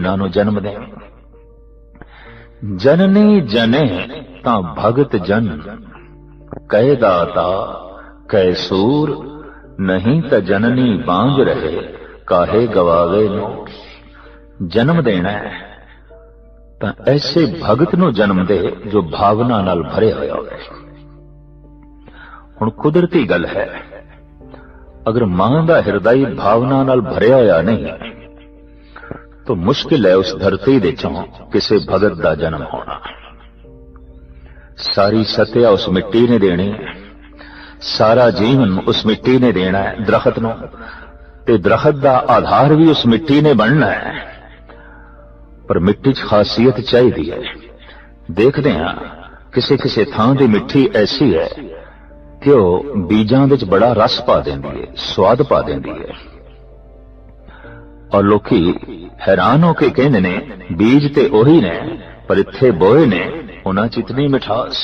ਤਿੰਨਾਂ ਨੂੰ ਜਨਮ ਦੇਣ ਜਨਨੀ ਜਨੇ ਤਾਂ ਭਗਤ ਜਨ। ਕਹਿ ਦਾਤਾ ਕਹਿ ਸੂਰ, ਨਹੀਂ ਤਾਂ ਜਨਨੀ ਬਾਂਝ ਰਹੇ, ਕਾਹੇ ਗਵਾਵੇ ਨੂੰ। ਜਨਮ ਦੇਣਾ ਹੈ। ਤਾਂ ਐਸੇ ਭਗਤ ਨੂੰ ਜਨਮ ਦੇ ਜੋ ਭਾਵਨਾ ਨਾਲ ਭਰੇ ਹੋਇਆ ਹੋਵੇ। ਹੁਣ ਕੁਦਰਤੀ ਗੱਲ ਹੈ, ਅਗਰ ਮਾਂ ਦਾ ਹਿਰਦਾ ਹੀ ਭਾਵਨਾ ਨਾਲ ਭਰਿਆ ਹੋਇਆ ਨਹੀਂ ਤਾਂ ਮੁਸ਼ਕਿਲ ਹੈ ਉਸ ਧਰਤੀ ਦੇ ਚੋਂ ਕਿਸੇ ਭਗਤ ਦਾ ਜਨਮ ਹੋਣਾ ਸਾਰੀ ਸਤਿਆ ਉਸ ਮਿੱਟੀ ਨੇ ਦੇਣੀ ਹੈ ਸਾਰਾ ਜੀਵਨ ਉਸ ਮਿੱਟੀ ਨੇ ਦੇਣਾ ਹੈ ਦਰਖਤ ਨੂੰ ਤੇ ਦਰਖਤ ਦਾ ਆਧਾਰ ਵੀ ਉਸ ਮਿੱਟੀ ਨੇ ਬਣਨਾ ਹੈ ਪਰ ਮਿੱਟੀ 'ਚ ਖਾਸੀਅਤ ਚਾਹੀਦੀ ਹੈ ਦੇਖਦੇ ਹਾਂ ਕਿਸੇ ਕਿਸੇ ਥਾਂ ਦੀ ਮਿੱਟੀ ਐਸੀ ਹੈ ਕਿ ਉਹ ਬੀਜਾਂ ਵਿੱਚ ਬੜਾ ਰਸ ਪਾ ਦਿੰਦੀ ਹੈ ਸਵਾਦ ਪਾ ਦਿੰਦੀ ਹੈ ਔਰ ਲੋਕੀ ਹੈਰਾਨ ਹੋ ਕੇ ਕਹਿੰਦੇ ਨੇ, ਬੀਜ ਤੇ ਉਹੀ ਨੇ, ਪਰ ਇੱਥੇ ਬੋਏ ਨੇ, ਉਹਨਾਂ 'ਚ ਇਤਨੀ ਮਿਠਾਸ,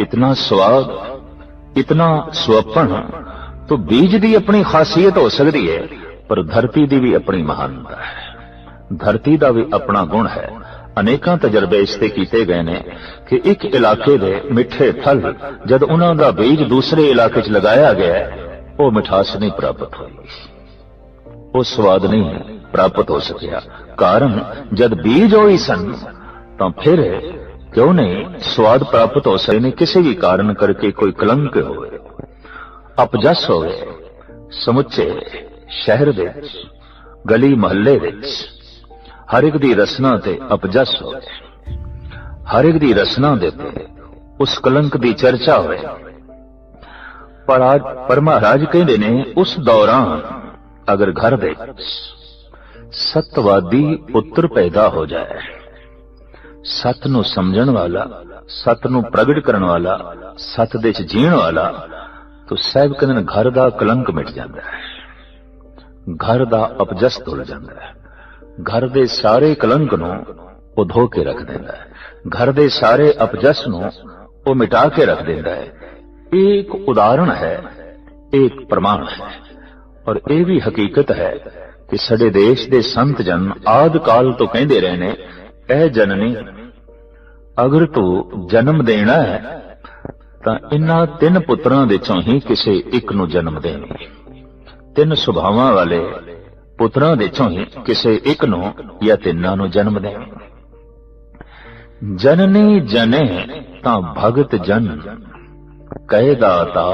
ਇਤਨਾ ਸਵਾਦ, ਇਤਨਾ ਸੁਅਪਣ ਤੋ ਬੀਜ ਦੀ ਆਪਣੀ ਖਾਸੀਅਤ ਹੋ ਸਕਦੀ ਹੈ, ਪਰ ਧਰਤੀ ਦੀ ਵੀ ਆਪਣੀ ਮਹਾਨਤਾ ਹੈ। ਧਰਤੀ ਦਾ ਵੀ ਆਪਣਾ ਗੁਣ ਹੈ। ਅਨੇਕਾਂ ਤਜਰਬੇ ਇਸ ਤੇ ਕੀਤੇ ਗਏ ਨੇ ਕਿ ਇੱਕ ਇਲਾਕੇ ਦੇ ਮਿੱਠੇ ਫਲ, ਜਦ ਉਹਨਾਂ ਦਾ ਬੀਜ ਦੂਸਰੇ ਇਲਾਕੇ 'ਚ ਲਗਾਇਆ ਗਿਆ, ਉਹ ਮਿਠਾਸ ਨਹੀਂ ਪ੍ਰਾਪਤ ਹੋਈ। ਉਹ ਸਵਾਦ ਨਹੀਂ ਹੈ। ਪ੍ਰਾਪਤ ਹੋ ਸਕਿਆ। ਕਾਰਨ ਜਦ ਬੀਜ ਹੋਈ ਸਨ, ਤਾਂ ਫਿਰ ਕਿਉਂ ਨਹੀਂ ਸਵਾਦ ਪ੍ਰਾਪਤ ਹੋ ਸਕੇ? ਨੇ ਕਿਸੇ ਵੀ ਕਾਰਨ ਕਰਕੇ ਕੋਈ ਕਲੰਕ ਹੋਵੇ। ਅਪਜਸ ਹੋਵੇ, ਸਮੁੱਚੇ ਸ਼ਹਿਰ ਦੇ ਵਿੱਚ, ਗਲੀ ਮਹੱਲੇ ਵਿੱਚ, ਹਰ ਇੱਕ ਦੀ ਰਸਨਾ ਤੇ ਅਪਜਸ ਹੋਵੇ। ਹਰ ਇੱਕ ਦੀ ਰਸਨਾ ਦੇ ਤੇ ਉਸ ਕਲੰਕ ਦੀ ਚਰਚਾ ਹੋਵੇ। ਪਰ ਪਰ ਮਹਾਰਾਜ ਕਹਿੰਦੇ ਨੇ, ਉਸ ਦੌਰਾਨ ਅਗਰ ਘਰ ਦੇ ਸਤਵਾਦੀ ਪੁੱਤਰ ਪੈਦਾ ਹੋ ਜਾਏ। ਸਤ ਨੂੰ ਸਮਝਣ ਵਾਲਾ, ਸਤ ਨੂੰ ਪ੍ਰਗਟ ਕਰਨ ਵਾਲਾ, ਸਤ ਦੇ ਚ ਜੀਣ ਵਾਲਾ, ਤਾਂ ਸਹਿਬ ਕਹਿੰਦੇ ਘਰ ਦਾ ਕਲੰਕ ਮਿਟ ਜਾਂਦਾ ਹੈ। ਘਰ ਦਾ ਅਪਜਸ ਧੁਲ ਜਾਂਦਾ ਹੈ। ਘਰ ਦੇ ਸਾਰੇ ਕਲੰਕ ਨੂੰ ਉਹ ਧੋ ਕੇ ਰੱਖ ਦਿੰਦਾ ਹੈ। ਘਰ ਦੇ ਸਾਰੇ ਅਪਜਸ ਨੂੰ ਉਹ ਮਿਟਾ ਕੇ ਰੱਖ ਦਿੰਦਾ ਹੈ। ਇਹ ਇੱਕ ਉਦਾਹਰਣ ਹੈ ਇੱਕ ਪ੍ਰਮਾਣ ਹੈ। ਔਰ ਇਹ ਵੀ ਹਕੀਕਤ ਹੈ ਕਿ ਸਾਡੇ ਦੇਸ਼ ਦੇ ਸੰਤ ਜਨ ਆਦ ਕਾਲ ਤੋਂ ਕਹਿੰਦੇ ਰਹੇ ਨੇ, ਇਹ ਜਨਨੀ, ਅਗਰ ਤੂੰ ਜਨਮ ਦੇਣਾ ਹੈ, ਤਾਂ ਇਨ੍ਹਾਂ ਤਿੰਨ ਪੁੱਤਰਾਂ ਦੇ ਚੋਂ ਹੀ ਕਿਸੇ ਇੱਕ ਨੂੰ ਜਨਮ ਦੇਣੀ ਤਿੰਨ ਸੁਭਾਵਾਂ ਵਾਲੇ ਪੁੱਤਰਾਂ ਦੇ ਚੋਂ ਹੀ ਕਿਸੇ ਇੱਕ ਨੂੰ ਜਾਂ ਤਿੰਨਾਂ ਨੂੰ ਜਨਮ ਦੇਣੀ ਜਨਨੀ ਜਨੇ ਤਾਂ ਭਗਤ ਜਨ, ਕਹਿ ਦਾਤਾ,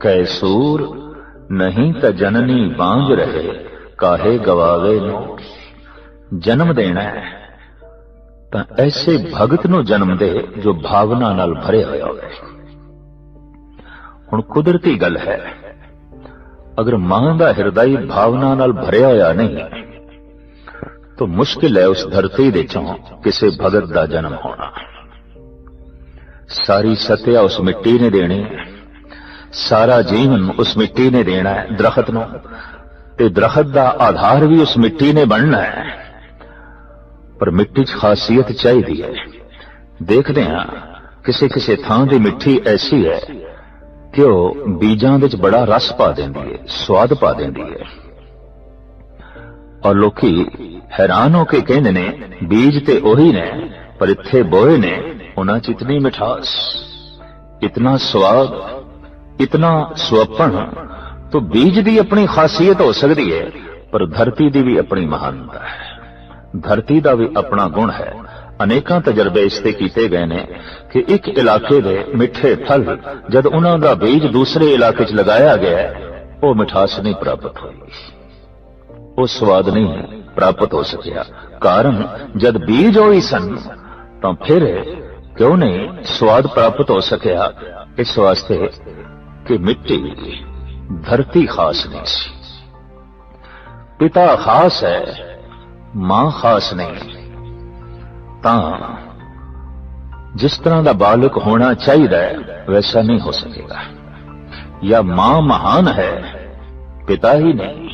ਕਹਿ ਸੂਰ, ਨਹੀਂ ਤਾਂ ਜਨਨੀ ਬਾਂਝ ਰਹੇ। ਕਾਹੇ ਗਵਾਵੇ ਨੂੰ? ਜਨਮ ਦੇਣਾ ਹੈ। ਤਾਂ ਐਸੇ ਭਗਤ ਨੂੰ ਜਨਮ ਦੇ ਜੋ ਭਾਵਨਾ ਨਾਲ ਭਰਿਆ ਹੋਇਆ ਹੋਵੇ। ਹੁਣ ਕੁਦਰਤੀ ਗੱਲ ਹੈ। ਅਗਰ ਮਾਂ ਦਾ ਹਿਰਦਾ ਭਾਵਨਾ ਨਾਲ ਭਰਿਆ ਹੋਇਆ ਨਹੀਂ, ਤਾਂ ਮੁਸ਼ਕਿਲ ਹੈ ਉਸ ਧਰਤੀ ਦੇ ਚੋਂ ਕਿਸੇ ਭਗਤ ਦਾ ਜਨਮ ਹੋਣਾ। ਸਾਰੀ ਸਤਿਆ ਉਸ ਮਿੱਟੀ ਨੇ ਦੇਣੀ। ਸਾਰਾ ਜੀਵਨ ਉਸ ਮਿੱਟੀ ਨੇ ਦੇਣਾ ਹੈ ਦਰਖਤ ਨੂੰ। ਤੇ ਦਰਖਤ ਦਾ ਆਧਾਰ ਵੀ ਉਸ ਮਿੱਟੀ ਨੇ ਬਣਨਾ ਹੈ। ਪਰ ਮਿੱਟੀ 'ਚ ਖਾਸੀਅਤ ਚਾਹੀਦੀ ਹੈ। ਦੇਖਦੇ ਹਾਂ, ਕਿਸੇ ਕਿਸੇ ਥਾਂ ਦੀ ਮਿੱਟੀ ਐਸੀ ਹੈ ਕਿ ਉਹ ਬੀਜਾਂ ਵਿੱਚ ਬੜਾ ਰਸ ਪਾ ਦਿੰਦੀ ਹੈ, ਸਵਾਦ ਪਾ ਦਿੰਦੀ ਹੈ। ਔਰ ਲੋਕੀ ਹੈਰਾਨ ਹੋ ਕੇ ਕਹਿੰਦੇ ਨੇ, ਬੀਜ ਤੇ ਉਹੀ ਨੇ, ਪਰ ਇੱਥੇ ਬੋਏ ਨੇ, ਉਹਨਾਂ 'ਚ ਇਤਨੀ ਮਿਠਾਸ, ਇਤਨਾ ਸਵਾਦ, ਇਤਨਾ ਸੁਅਪਣ ਤਾਂ ਬੀਜ ਦੀ ਆਪਣੀ ਖਾਸੀਅਤ ਹੋ ਸਕਦੀ ਹੈ ਪਰ ਧਰਤੀ ਦੀ ਵੀ ਆਪਣੀ ਮਹਾਨਤਾ ਹੈ। ਧਰਤੀ ਦਾ ਵੀ ਆਪਣਾ ਗੁਣ ਹੈ। ਅਨੇਕਾਂ ਤਜਰਬੇ ਇਸ ਤੇ ਕੀਤੇ ਗਏ ਨੇ ਕਿ ਇੱਕ ਇਲਾਕੇ ਦੇ ਮਿੱਠੇ ਫਲ, ਜਦ ਉਹਨਾਂ ਦਾ ਬੀਜ ਦੂਸਰੇ ਇਲਾਕੇ 'ਚ ਲਗਾਇਆ ਗਿਆ, ਉਹ ਮਿਠਾਸ ਨਹੀਂ ਪ੍ਰਾਪਤ ਹੋਈ। ਉਹ ਸਵਾਦ ਨਹੀਂ ਪ੍ਰਾਪਤ ਹੋ ਸਕਿਆ। ਕਾਰਨ, ਜਦ ਬੀਜ ਹੋਈ ਸਨ, ਤਾਂ ਫਿਰ ਕਿਉਂ ਨਹੀਂ ਸਵਾਦ ਪ੍ਰਾਪਤ ਹੋ ਸਕਿਆ? ਇਸ ਵਾਸਤੇ ਕਿ ਮਿੱਟੀ ਧਰਤੀ ਖਾਸ ਨਹੀਂ ਸੀ ਪਿਤਾ ਖਾਸ ਹੈ ਮਾਂ ਖਾਸ ਨਹੀਂ ਤਾਂ ਜਿਸ ਤਰ੍ਹਾਂ ਦਾ ਬਾਲਕ ਹੋਣਾ ਚਾਹੀਦਾ ਹੈ ਵੈਸਾ ਨਹੀਂ ਹੋ ਸਕੇਗਾ ਜਾਂ ਮਾਂ ਮਹਾਨ ਹੈ ਪਿਤਾ ਹੀ ਨਹੀਂ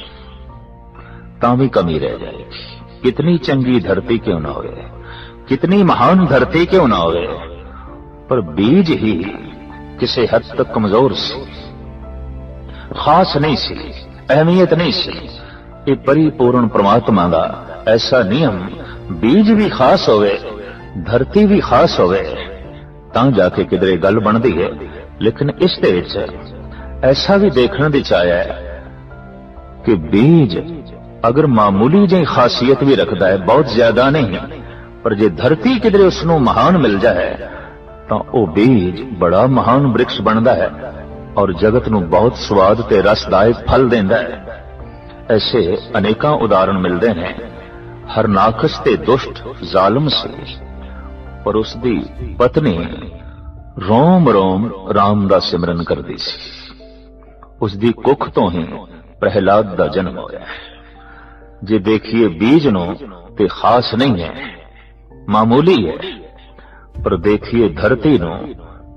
ਤਾਂ ਵੀ ਕਮੀ ਰਹਿ ਜਾਏਗੀ ਕਿਤਨੀ ਚੰਗੀ ਧਰਤੀ ਕਿਉਂ ਨਾ ਹੋਵੇ ਕਿਤਨੀ ਮਹਾਨ ਧਰਤੀ ਕਿਉਂ ਨਾ ਹੋਵੇ ਪਰ ਬੀਜ ਹੀ ਕਿਸੇ ਹੱਦ ਤੱਕ ਕਮਜ਼ੋਰ ਸੀ ਖਾਸ ਨਹੀਂ ਸੀ, ਅਹਿਮੀਅਤ ਨਹੀਂ ਸੀ। ਇਹ ਪਰਿਪੂਰਨ ਪ੍ਰਮਾਤਮਾ ਦਾ ਐਸਾ ਨਿਯਮ, ਬੀਜ ਵੀ ਖਾਸ ਹੋਵੇ, ਧਰਤੀ ਵੀ ਖਾਸ ਹੋਵੇ, ਤਾਂ ਜਾ ਕੇ ਕਿਧਰੇ ਗੱਲ ਬਣਦੀ ਹੈ। ਲੇਕਿਨ ਇਸ ਦੇ ਵਿੱਚ ਐਸਾ ਵੀ ਦੇਖਣ ਦੀ ਚਾਹਿਆ ਹੈ ਕਿ ਬੀਜ ਅਗਰ ਮਾਮੂਲੀ ਜਿਹੀ ਖਾਸੀਅਤ ਵੀ ਰੱਖਦਾ ਹੈ, ਬਹੁਤ ਜ਼ਿਆਦਾ ਨਹੀਂ, ਪਰ ਜੇ ਧਰਤੀ ਕਿਧਰੇ ਉਸ ਨੂੰ ਮਹਾਨ ਮਿਲ ਜਾਏ, ਤਾਂ ਉਹ ਬੀਜ ਬੜਾ ਮਹਾਨ ਬ੍ਰਿਕਸ਼ ਬਣਦਾ ਹੈ। ਔਰ ਜਗਤ ਨੂੰ ਬਹੁਤ ਸਵਾਦ ਤੇ ਰਸਦਾਇਕ ਫਲ ਦਿੰਦਾ ਹੈ। ਐਸੇ ਅਨੇਕਾਂ ਉਦਾਹਰਣ ਮਿਲਦੇ ਨੇ। ਹਰਨਾਕਸ ਤੇ ਦੁਸ਼ਟ ਜ਼ਾਲਮ ਸੀ। ਪਰ ਉਸ ਦੀ ਪਤਨੀ ਰੋਮ ਰੋਮ ਰਾਮ ਦਾ ਸਿਮਰਨ ਕਰਦੀ ਸੀ। ਉਸ ਦੀ ਕੁੱਖ ਤੋਂ ਹੀ ਪ੍ਰਹਿਲਾਦ ਦਾ ਜਨਮ ਹੋਇਆ ਜੇ ਦੇਖੀਏ ਬੀਜ ਨੂੰ ਤੇ ਖਾਸ ਨਹੀਂ ਹੈ, ਮਾਮੂਲੀ ਹੈ। ਪਰ ਦੇਖੀਏ ਧਰਤੀ ਨੂੰ,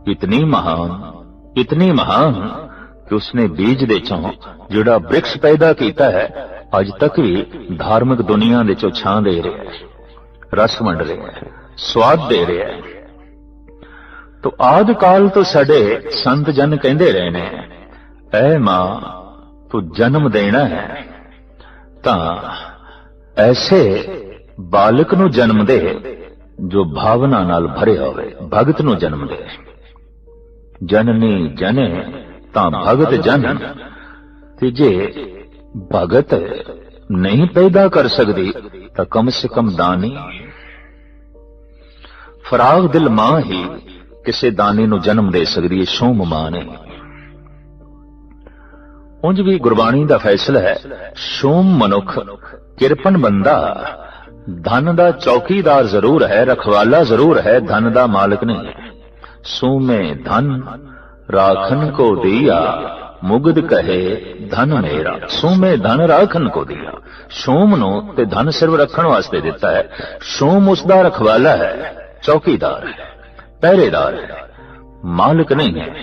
ਇਤਨੀ ਮਹਾਨ ਇਤਨੀ ਮਹਾਨ ਕਿ ਉਸਨੇ ਬੀਜ ਦੇ ਚੋਂ ਜਿਹੜਾ ਬ੍ਰਿਕਸ਼ ਪੈਦਾ ਕੀਤਾ ਹੈ ਅੱਜ ਤੱਕ ਵੀ ਧਾਰਮਿਕ ਦੁਨੀਆ ਦੇ ਚੋਂ ਛਾਂ ਦੇ ਰਿਹਾ ਹੈ ਰਸ ਵੰਡ ਰਿਹਾ ਹੈ ਸਵਾਦ ਦੇ ਰਿਹਾ ਹੈ ਤੋ ਆਦ ਕਾਲ ਤੋਂ ਸਾਡੇ ਸੰਤ ਜਨ ਕਹਿੰਦੇ ਰਹੇ ਨੇ ਐ ਮਾਂ ਤੂੰ ਜਨਮ ਦੇਣਾ ਹੈ ਤਾਂ ਐਸੇ ਬਾਲਕ ਨੂੰ ਜਨਮ ਦੇ ਜੋ ਭਾਵਨਾ ਨਾਲ ਭਰਿਆ ਹੋਵੇ ਭਗਤ ਨੂੰ ਜਨਮ ਦੇ ਜਨਨੀ ਜਨੇ ਤਾਂ ਭਗਤ ਜਨ। ਤੇ ਜੇ ਭਗਤ ਨਹੀਂ ਪੈਦਾ ਕਰ ਸਕਦੀ ਤਾਂ ਕਮ ਸੇ ਕਮ ਦਾਨੀ। ਫਰਾਗ ਦਿਲ ਮਾਂ ਹੀ ਕਿਸੇ ਦਾਨੀ ਨੂੰ ਜਨਮ ਦੇ ਸਕਦੀ ਹੈ ਸ਼ੋਮ ਮਾਂ ਨੇ। ਉਂਝ ਵੀ ਗੁਰਬਾਣੀ ਦਾ ਫੈਸਲਾ ਹੈ ਸ਼ੋਮ ਮਨੁੱਖ ਕਿਰਪਨ ਬੰਦਾ ਧਨ ਦਾ ਚੌਕੀਦਾਰ ਜ਼ਰੂਰ ਹੈ ਰਖਵਾਲਾ ਜ਼ਰੂਰ ਹੈ ਧਨ ਦਾ ਮਾਲਕ ਨਹੀਂ। ਹੈ ਸੂਮੇ ਧਨ, ਰਾਖਨ ਕੋ ਦਿਆ ਮੁਗਦ ਕਹੇ ਧਨ ਮੇਰਾ। ਸੂਮੇ ਧਨ, ਰਾਖਨ ਕੋ ਦਿਆ। ਸ਼ੋਮ ਨੂੰ ਤੇ ਧਨ ਸਿਰਫ ਰੱਖਣ ਵਾਸਤੇ ਦਿੱਤਾ ਹੈ। ਸ਼ੋਮ ਉਸ ਦਾ ਰਖਵਾਲਾ ਹੈ, ਚੌਕੀਦਾਰ ਹੈ, ਪਹਿਰੇਦਾਰ ਹੈ। ਮਾਲਕ ਨਹੀਂ ਹੈ,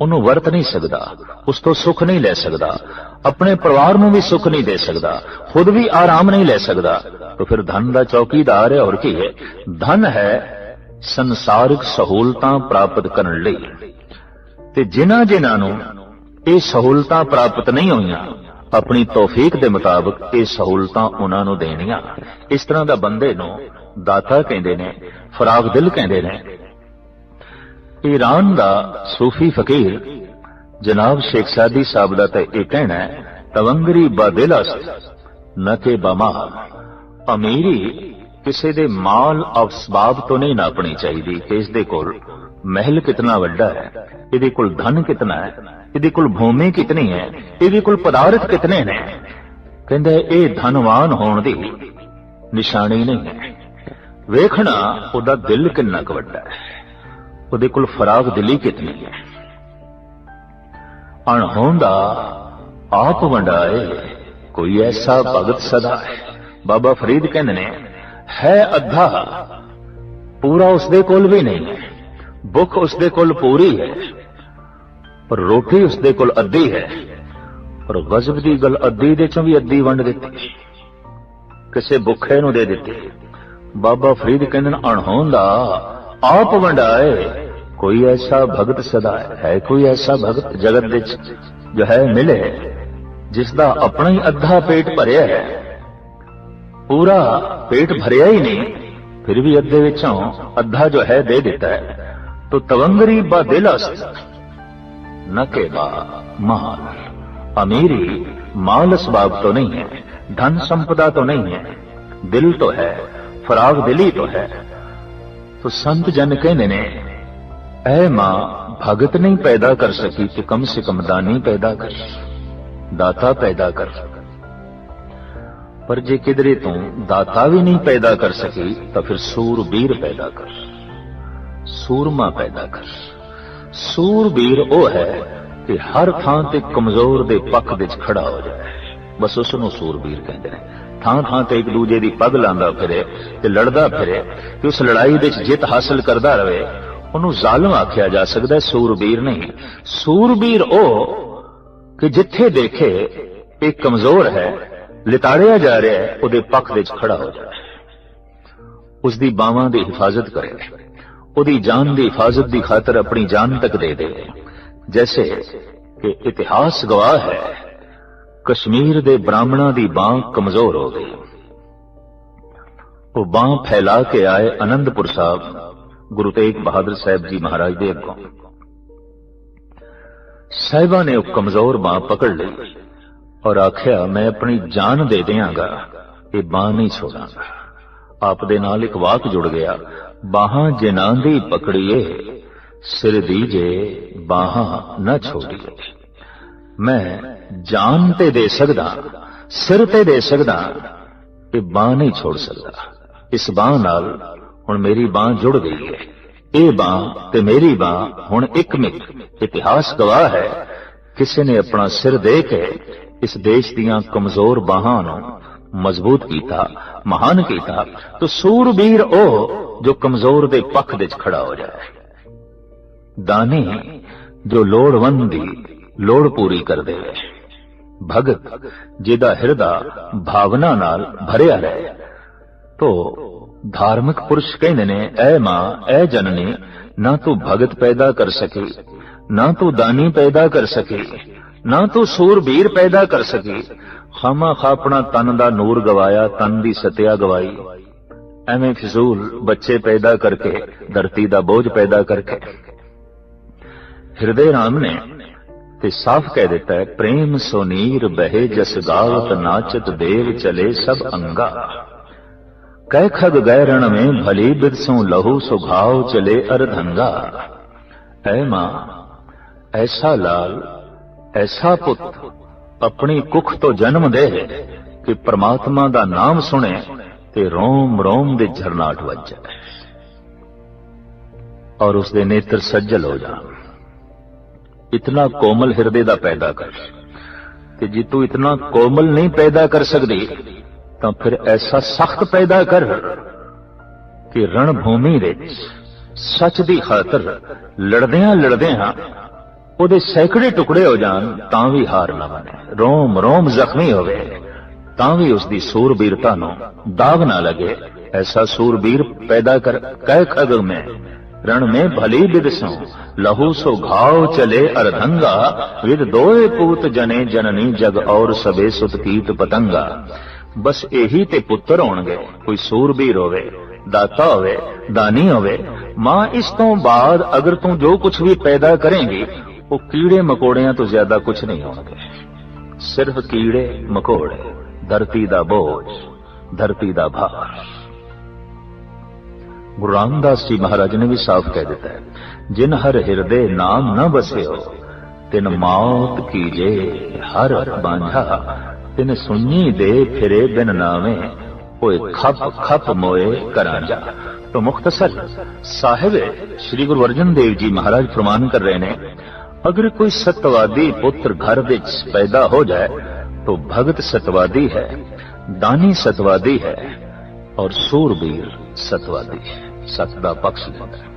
ਉਹਨੂੰ ਵਰਤ ਨਹੀਂ ਸਕਦਾ, ਉਸ ਤੋਂ ਸੁੱਖ ਨਹੀਂ ਲੈ ਸਕਦਾ, ਆਪਣੇ ਪਰਿਵਾਰ ਨੂੰ ਵੀ ਸੁੱਖ ਨਹੀਂ ਦੇ ਸਕਦਾ, ਖੁਦ ਵੀ ਆਰਾਮ ਨਹੀਂ ਲੈ ਸਕਦਾ। ਤਾਂ ਫਿਰ ਧਨ ਦਾ ਚੌਕੀਦਾਰ ਹੈ ਔਰ ਕੀ ਹੈ? ਧਨ ਹੈ ਸੰਸਾਰਿਕ ਸਹੂਲਤਾਂ ਪ੍ਰਾਪਤ ਕਰਨ ਲਈ। ਤੇ ਜਿਨ੍ਹਾਂ ਜਿਨ੍ਹਾਂ ਨੂੰ ਇਹ ਸਹੂਲਤਾਂ ਪ੍ਰਾਪਤ ਨਹੀਂ ਹੋਈਆਂ, ਆਪਣੀ ਤੌਫੀਕ ਦੇ ਮੁਤਾਬਕ ਇਹ ਸਹੂਲਤਾਂ ਉਹਨਾਂ ਨੂੰ ਦੇਣੀਆਂ। ਇਸ ਤਰ੍ਹਾਂ ਦਾ ਬੰਦੇ ਨੂੰ ਦਾਤਾ ਕਹਿੰਦੇ ਨੇ, ਫਰਾਗ ਦਿਲ ਕਹਿੰਦੇ ਨੇ। ਈਰਾਨ ਦਾ ਸੂਫੀ ਫਕੀਰ ਜਨਾਬ ਸ਼ੇਖ ਸਾਦੀ ਸਾਹਿਬ ਦਾ ਤਾਂ ਇਹ ਕਹਿਣਾ ਹੈ, ਤਵੰਗਰੀ ਬਦਿਲਸਤ ਨਾ ਕਿ ਬਮਾਲ ਅਮੀਰੀ ਕਿਸੇ ਦੇ ਮਾਲ ਅਸਬਾਬ ਤੋਂ ਨਹੀਂ ਨਾਪਣੀ ਚਾਹੀਦੀ, ਕਿ ਇਸ ਦੇ ਕੋਲ ਮਹਿਲ ਕਿਤਨਾ ਵੱਡਾ ਹੈ, ਇਹਦੇ ਕੋਲ ਧਨ ਕਿਤਨਾ ਹੈ, ਇਹਦੇ ਕੋਲ ਭੂਮੀ ਕਿਤਨੀ ਹੈ, ਇਹਦੇ ਕੋਲ ਪਦਾਰਥ ਕਿਤਨੇ ਨੇ? ਕਹਿੰਦਾ, ਇਹ ਧਨਵਾਨ ਹੋਣ ਦੀ ਨਿਸ਼ਾਨੀ ਨਹੀਂ ਹੈ। ਵੇਖਣਾ, ਉਹਦਾ ਦਿਲ ਕਿੰਨਾ ਕੁ ਵੱਡਾ ਹੈ। ਉਹਦੇ ਕੋਲ ਫਰਾਗ ਦਿਲੀ ਕਿਤਨੀ ਹੈ। ਅਣਹੋਂ ਦਾ ਆਪ ਵੰਡਾਏ ਕੋਈ ਐਸਾ ਭਗਤ ਸਦਾ ਹੈ। ਬਾਬਾ ਫਰੀਦ ਕਹਿੰਦੇ ਨੇ ਹੈ ਅੱਧਾ। ਪੂਰਾ ਉਸਦੇ ਕੋਲ ਵੀ ਨਹੀਂ ਹੈ। ਭੁੱਖ ਉਸਦੇ ਕੋਲ ਪੂਰੀ ਹੈ। ਪਰ ਰੋਟੀ ਉਸਦੇ ਕੋਲ ਅੱਧੀ ਹੈ। ਪਰ ਗਜ਼ਬ ਦੀ ਗੱਲ ਅੱਧੀ ਦੇ ਚੋਂ ਵੀ ਅੱਧੀ ਵੰਡ ਦਿੱਤੀ। ਕਿਸੇ ਭੁੱਖੇ ਨੂੰ ਦੇ ਦਿੱਤੀ। ਬਾਬਾ ਫਰੀਦ ਕਹਿੰਦੇ ਨੇ ਅਣਹੋਂ ਦਾ ਆਪ ਵੰਡਾਏ। ਕੋਈ ਐਸਾ ਭਗਤ ਸਦਾ ਹੈ ਹੈ ਕੋਈ ਐਸਾ ਭਗਤ ਜਗਤ ਵਿੱਚ ਜੋ ਹੈ, ਮਿਲੇ ਜਿਸ ਦਾ ਆਪਣਾ ਹੀ ਅੱਧਾ ਪੇਟ ਭਰਿਆ ਹੈ। पूरा पेट भरिया ही नहीं। फिर भी अद्धे विचों अद्धा जो है दे देता है। तो तवंगरी बा दिलस। न के बा माल अमीरी मालस बाब तो नहीं है, धन संपदा तो नहीं है। दिल तो है, फराग दिली तो है। तो संत जन कहने ने, ऐ माँ, भगत नहीं पैदा कर सकी तो कम से कम दानी पैदा कर, दाता पैदा कर। ਪਰ ਜੇ ਕਿਧਰੇ ਤੋਂ ਦਾਤਾ ਵੀ ਨਹੀਂ ਪੈਦਾ ਕਰ ਸਕੀ, ਤਾਂ ਫਿਰ ਸੂਰਬੀਰ ਪੈਦਾ ਕਰ। ਸੂਰਮਾ ਪੈਦਾ ਕਰ। ਸੂਰਬੀਰ ਉਹ ਹੈ ਕਿ ਹਰ ਥਾਂ ਤੇ ਕਮਜ਼ੋਰ ਦੇ ਪੱਖ ਵਿੱਚ ਖੜਾ ਹੋ ਜਾਏ ਬਸ ਉਸ ਨੂੰ ਸੂਰਬੀਰ ਕਹਿੰਦੇ ਨੇ। ਥਾਂ ਥਾਂ ਤੇ ਇੱਕ ਦੂਜੇ ਦੀ ਪੱਗ ਲਾਂਦਾ ਫਿਰੇ ਤੇ ਲੜਦਾ ਫਿਰੇ ਕਿ ਉਸ ਲੜਾਈ ਵਿੱਚ ਜਿੱਤ ਹਾਸਲ ਕਰਦਾ ਰਹੇ ਉਹਨੂੰ ਜ਼ਾਲਮ ਆਖਿਆ ਜਾ ਸਕਦਾ ਸੂਰਬੀਰ ਨਹੀਂ। ਸੂਰਬੀਰ ਉਹ ਕਿ ਜਿੱਥੇ ਦੇਖੇ ਇਹ ਕਮਜ਼ੋਰ ਹੈ ਲਿਤਾੜਿਆ ਜਾ ਰਿਹਾ ਹੈ, ਉਹਦੇ ਪੱਖ ਵਿੱਚ ਖੜਾ ਹੋ ਜਾਏ ਉਸ ਦੀ ਬਾਹਾਂ ਦੀ ਹਿਫਾਜ਼ਤ ਕਰੇ। ਉਹਦੀ ਜਾਨ ਦੀ ਹਿਫਾਜ਼ਤ ਦੀ ਖਾਤਰ ਆਪਣੀ ਜਾਨ ਤੱਕ ਦੇ ਦੇ। ਜੈਸੇ ਕਿ ਇਤਿਹਾਸ ਗਵਾਹ ਹੈ, ਕਸ਼ਮੀਰ ਦੇ ਬ੍ਰਾਹਮਣਾਂ ਦੀ ਬਾਹ ਕਮਜ਼ੋਰ ਹੋ ਗਈ। ਉਹ ਬਾਹ ਫੈਲਾ ਕੇ ਆਏ ਅਨੰਦਪੁਰ ਸਾਹਿਬ, ਗੁਰੂ ਤੇਗ ਬਹਾਦਰ ਸਾਹਿਬ ਜੀ ਮਹਾਰਾਜ ਦੇ ਅੱਗੋਂ। ਸਾਹਿਬਾਂ ਨੇ ਉਹ ਕਮਜ਼ੋਰ ਬਾਹ ਪਕੜ ਲਈ। ਔਰ ਆਖਿਆ, ਮੈਂ ਆਪਣੀ ਜਾਨ ਦੇ ਦਿਆਂਗਾ, ਇਹ ਬਾਹ ਨਹੀਂ ਛੋੜਾਂਗਾ। ਆਪ ਦੇ ਨਾਲ ਇੱਕ ਵਾਕ ਜੁੜ ਗਿਆ, ਬਾਹਾਂ ਜਿਨ੍ਹਾਂ ਦੀ ਪਕੜੀਏ, ਸਿਰ ਦੀਜੇ ਬਾਹਾਂ ਨਾ ਛੋੜੀਏ। ਮੈਂ ਜਾਨ ਤੇ ਦੇ ਸਕਦਾ, ਸਿਰ ਤੇ ਦੇ ਸਕਦਾ, ਇਹ ਬਾਹ ਨਹੀਂ ਛੋੜ ਸਕਦਾ। ਇਸ ਬਾਹ ਨਾਲ ਹੁਣ ਮੇਰੀ ਬਾਹ ਜੁੜ ਗਈ ਹੈ। ਇਹ ਬਾਹ ਤੇ ਮੇਰੀ ਬਾਹ ਹੁਣ ਇੱਕ ਮਿੱਕ ਇਤਿਹਾਸ ਗਵਾਹ ਹੈ। ਕਿਸੇ ਨੇ ਆਪਣਾ ਸਿਰ ਦੇ ਕੇ ਇਸ ਦੇਸ਼ ਦੀਆਂ ਕਮਜ਼ੋਰ ਬਾਹਾਂ ਨੂੰ ਮਜ਼ਬੂਤ ਕੀਤਾ, ਮਹਾਨ ਕੀਤਾ, ਤੋ ਸੂਰਬੀਰ ਉਹ ਜੋ ਕਮਜ਼ੋਰ ਦੇ ਪੱਖ ਵਿੱਚ ਖੜਾ ਹੋ ਜਾਏ ਦਾਨੀ ਜੋ ਲੋੜਵੰਦ ਦੀ ਲੋੜ ਪੂਰੀ ਕਰ ਦੇਵੇ ਭਗਤ ਜਿਹਦਾ ਹਿਰਦਾ ਭਾਵਨਾ ਨਾਲ ਭਰਿਆ ਰਹੇ, ਤੋ ਧਾਰਮਿਕ ਪੁਰਸ਼ ਕਹਿੰਦੇ ਨੇ, ਐ ਮਾਂ, ਐ ਜਨਨੀ, ਨਾ ਤੂੰ ਭਗਤ ਪੈਦਾ ਕਰ ਸਕੇ, ਨਾ ਤੂੰ ਦਾਨੀ ਪੈਦਾ ਕਰ ਸਕੇ। ਨਾ ਤੂੰ ਸੂਰਬੀਰ ਪੈਦਾ ਕਰ ਸਕੀ। ਖਾਮਾ ਖਾ ਆਪਣਾ ਤਨ ਦਾ ਨੂਰ ਗਵਾਇਆ, ਤਨ ਦੀ ਸਤਿਆ ਗਵਾਈ। ਐਵੇਂ ਫਿਜ਼ੂਲ ਬੱਚੇ ਪੈਦਾ ਕਰਕੇ, ਧਰਤੀ ਦਾ ਬੋਝ ਪੈਦਾ ਕਰਕੇ। ਹਿਰਦੇ ਰਾਮ ਨੇ ਤੇ ਸਾਫ਼ ਕਹਿ ਦਿੱਤਾ ਹੈ, ਪ੍ਰੇਮ ਸੋਨੀਰ ਬਹਿ ਜਸ ਗਾਵਤ ਨਾਚਤ ਦੇਵ ਚਲੇ ਸਭ ਅੰਗਾ। ਕਹਿ ਖਗ ਗਏ ਰਣ ਮੇ ਭਲੀ ਬਿਰਸੋਂ ਲਹੂ ਸੁਘਾਉ ਚਲੇ ਅਰਧੰਗਾ। ਐ ਮਾਂ, ਐਸਾ ਲਾਲ ਐਸਾ ਪੁੱਤ ਆਪਣੀ ਕੁੱਖ ਤੋਂ ਜਨਮ ਦੇ ਕਿ ਪ੍ਰਮਾਤਮਾ ਦਾ ਨਾਮ ਸੁਣੇ ਤੇ ਰੋਮ ਰੋਮ ਦੇ ਝਰਨਾਟ ਵੱਜ ਜਾਏ। ਔਰ ਉਸ ਦੇ ਨੇਤਰ ਸੱਜਲ ਹੋ ਜਾਣ ਇਤਨਾ ਕੋਮਲ ਹਿਰਦੇ ਦਾ ਪੈਦਾ ਕਰ। ਤੇ ਜੇ ਤੂੰ ਇਤਨਾ ਕੋਮਲ ਨਹੀਂ ਪੈਦਾ ਕਰ ਸਕਦੀ, ਤਾਂ ਫਿਰ ਐਸਾ ਸਖਤ ਪੈਦਾ ਕਰ ਕਿ ਰਣ ਭੂਮੀ ਵਿੱਚ ਸੱਚ ਦੀ ਖਾਤਰ ਲੜਦਿਆਂ ਲੜਦਿਆਂ ਉਹਦੇ ਸੈਂਕੜੇ ਟੁਕੜੇ ਹੋ ਜਾਣ ਤਾਂ ਵੀ ਹਾਰ ਨਾ ਮੰਨੇ ਰੋਮ ਰੋਮ ਜ਼ਖਮੀ ਹੋਵੇ ਤਾਂ ਵੀ ਉਸ ਦੀ ਸੂਰਬੀਰਤਾ ਨੂੰ ਦਾਗ ਨਾ ਲਗੇ ਐਸਾ ਸੂਰਬੀਰ ਪੈਦਾ ਕਰ ਕਹਿ ਖਗ ਮੈਂ ਰਣ में भली बिदसों लहू सो घाव चले अरधंगा विद दोए पूत जने जननी जग और सबे सुत कीट पतंगा ਬਸ ਇਹੀ ਤੇ ਪੁੱਤਰ ਹੋਣਗੇ ਕੋਈ ਸੂਰਬੀਰ ਹੋਵੇ ਦਾਤਾ ਹੋਵੇ ਦਾਨੀ ਹੋਵੇ ਮਾਂ ਇਸ ਤੋਂ ਬਾਅਦ ਅਗਰ ਤੂੰ ਜੋ ਕੁਝ ਵੀ ਪੈਦਾ ਕਰੇਂਗੀ ਉਹ ਕੀੜੇ ਮਕੋੜਿਆਂ ਤੋਂ ਜ਼ਿਆਦਾ ਕੁਝ ਨਹੀਂ ਹੋਣਗੇ ਸਿਰਫ ਕੀੜੇ ਮਕੋੜੇ ਧਰਤੀ ਦਾ ਬੋਝ ਧਰਤੀ ਦਾ ਭਾਰ ਗੁਰੂ ਰਾਮਦਾਸ ਜੀ ਮਹਾਰਾਜ ਨੇ ਵੀ ਸਾਫ਼ ਕਹਿ ਦਿੱਤਾ ਹੈ ਜਿਨ ਹਰ ਹਿਰਦੇ ਨਾਮ ਨਾ ਬਸਿਓ ਤਿਨ ਮੌਤ ਕੀਜੇ ਹਰ ਬਾਂਝਾ ਤਿਨ ਸੁਣੀ ਦੇ ਫਿਰੇ ਬਿਨ ਨਾਵੇਂ ਹੋਏ ਖਪ ਖਪ ਮੋਏ ਕਰਾਂ ਜਾ तो मुख्तसर साहिब श्री गुरु अर्जन देव जी महाराज फरमान कर रहे ने अगर कोई सत्यवादी पुत्र घर विच पैदा हो जाए तो भगत सत्यवादी है दानी सत्यवादी है और सूरबीर सत्यवादी है सत का पक्ष लेता है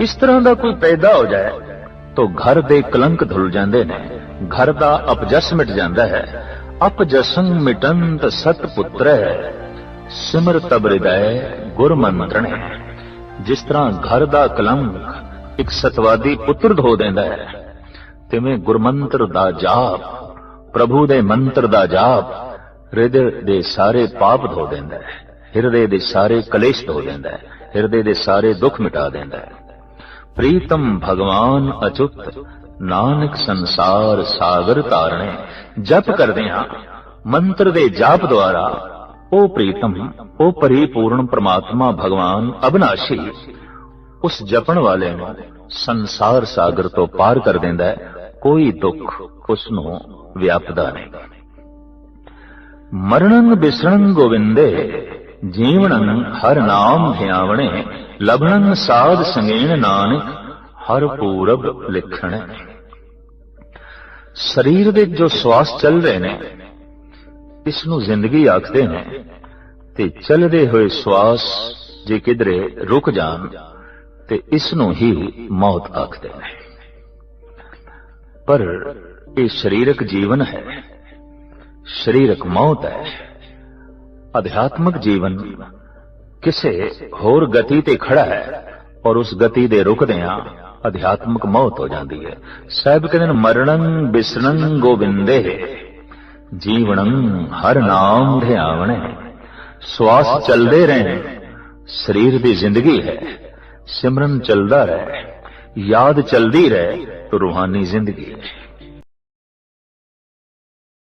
इस तरह का कोई पैदा हो जाए तो घर ਦੇ ਕਲੰਕ ਧੁਲ ਜਾਂਦੇ ਨੇ ਘਰ ਦਾ ਅਪਜਸ ਮਿਟ ਜਾਂਦਾ ਹੈ ਅਪਜਸੰ ਮਿਟੰਤ ਸਤ ਪੁੱਤਰੈ ਸਿਮਰ ਤਬ ਹਿਰਦੈ ਗੁਰ ਮੰਤਰਣੇ ਜਿਸ ਤਰ੍ਹਾਂ ਘਰ ਦਾ ਕਲੰਕ ਇੱਕ ਸਤਵਾਦੀ ਪੁੱਤਰ ਧੋ ਦਿੰਦਾ ਹੈ। ਤਿਵੇਂ ਗੁਰਮੰਤਰ ਦਾ ਜਾਪ, ਪ੍ਰਭੂ ਦੇ ਮੰਤਰ ਦਾ ਜਾਪ, ਹਿਰਦੇ ਦੇ ਸਾਰੇ ਪਾਪ ਧੋ ਦਿੰਦਾ ਹੈ। ਹਿਰਦੇ ਦੇ ਸਾਰੇ ਕਲੇਸ਼ ਧੋ ਦਿੰਦਾ ਹੈ। ਹਿਰਦੇ ਦੇ ਸਾਰੇ ਦੁੱਖ ਮਿਟਾ ਦਿੰਦਾ ਹੈ। ਪ੍ਰੀਤਮ ਭਗਵਾਨ ਅਚੁੱਤ, ਨਾਨਕ ਸੰਸਾਰ ਸਾਗਰ ਤਾਰਣੇ, ਜਪ ਕਰਦੇ ਹਾਂ। ਮੰਤਰ ਦੇ ਜਾਪ ਦੁਆਰਾ, ਉਹ ਪ੍ਰੀਤਮ, ਉਹ ਪਰਿਪੂਰਨ ਪ੍ਰਮਾਤਮਾ ਭਗਵਾਨ ਅਬਨਾਸ਼ੀ ਉਸ ਜਪਣ ਵਾਲੇ ਨੂੰ ਸੰਸਾਰ ਸਾਗਰ ਤੋਂ ਪਾਰ ਕਰ ਦਿੰਦਾ ਹੈ, ਕੋਈ ਦੁੱਖ ਉਸ ਨੂੰ ਵਿਆਪਦਾ ਨਹੀਂ। ਮਰਣੰ ਬਿਸਰਣੰ ਗੋਵਿੰਦੇ ਜੀਵਨੰ ਹਰ ਨਾਮ ਧਿਆਵਣੇ ਲਬਣੰ ਸਾਧ ਸੰਗੇਣ ਨਾਨਕ, ਹਰ ਪੂਰਬ ਲਿਖਣ। ਸਰੀਰ ਦੇ ਜੋ ਸਵਾਸ ਚੱਲ ਰਹੇ ਨੇ, ਇਸ ਨੂੰ ਜ਼ਿੰਦਗੀ ਆਖਦੇ ਨੇ, ਤੇ ਚੱਲਦੇ ਹੋਏ ਸਵਾਸ ਜੇ ਕਿਧਰੇ ਰੁਕ ਜਾਣ ਤੇ ਇਸ ਨੂੰ ਹੀ ਮੌਤ ਆਖਦੇ ਨੇ। ਪਰ ਇਹ ਸਰੀਰਕ ਜੀਵਨ ਹੈ। ਸਰੀਰਕ ਮੌਤ ਹੈ। ਅਧਿਆਤਮਕ ਜੀਵਨ ਕਿਸੇ ਹੋਰ ਗਤੀ ਤੇ ਖੜਾ ਹੈ ਔਰ ਉਸ ਗਤੀ ਦੇ ਰੁਕਦਿਆਂ ਅਧਿਆਤਮਕ ਮੌਤ ਹੋ ਜਾਂਦੀ ਹੈ। ਸਾਹਿਬ ਕਹਿੰਦੇ ਨੇ, ਮਰਣੰ ਬਿਸਰਣੰ ਗੋਬਿੰਦੇ ਜੀਵਨੰ ਹਰ ਨਾਮ ਧਿਆਵਣੇ। ਸਵਾਸ ਚੱਲਦੇ ਰਹਿਣ, ਸਰੀਰ ਦੀ ਜ਼ਿੰਦਗੀ ਹੈ। ਸਿਮਰਨ ਚੱਲਦਾ ਰਹੇ ਯਾਦ ਚਲਦੀ ਰਹੇ ਤਾਂ ਰੂਹਾਨੀ ਜ਼ਿੰਦਗੀ।